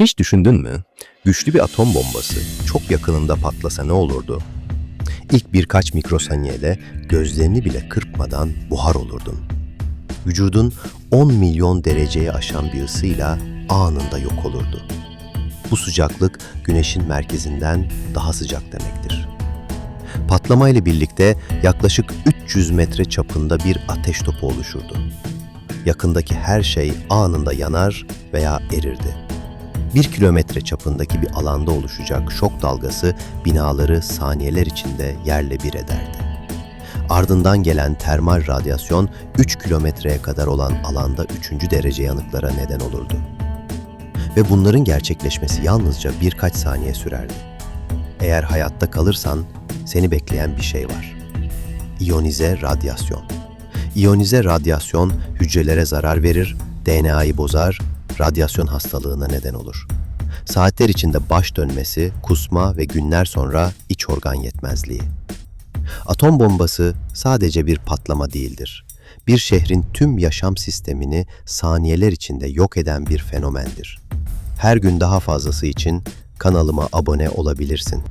Hiç düşündün mü? Güçlü bir atom bombası çok yakınında patlasa ne olurdu? İlk birkaç mikrosaniyede gözlerini bile kırpmadan buhar olurdun. Vücudun 10 milyon dereceye aşan bir ısıyla anında yok olurdu. Bu sıcaklık güneşin merkezinden daha sıcak demektir. Patlama ile birlikte yaklaşık 300 metre çapında bir ateş topu oluşurdu. Yakındaki her şey anında yanar veya erirdi. Bir kilometre çapındaki bir alanda oluşacak şok dalgası binaları saniyeler içinde yerle bir ederdi. Ardından gelen termal radyasyon 3 kilometreye kadar olan alanda 3. derece yanıklara neden olurdu. Ve bunların gerçekleşmesi yalnızca birkaç saniye sürerdi. Eğer hayatta kalırsan seni bekleyen bir şey var. İyonize radyasyon. İyonize radyasyon hücrelere zarar verir, DNA'yı bozar, radyasyon hastalığına neden olur. Saatler içinde baş dönmesi, kusma ve günler sonra iç organ yetmezliği. Atom bombası sadece bir patlama değildir. Bir şehrin tüm yaşam sistemini saniyeler içinde yok eden bir fenomendir. Her gün daha fazlası için kanalıma abone olabilirsin.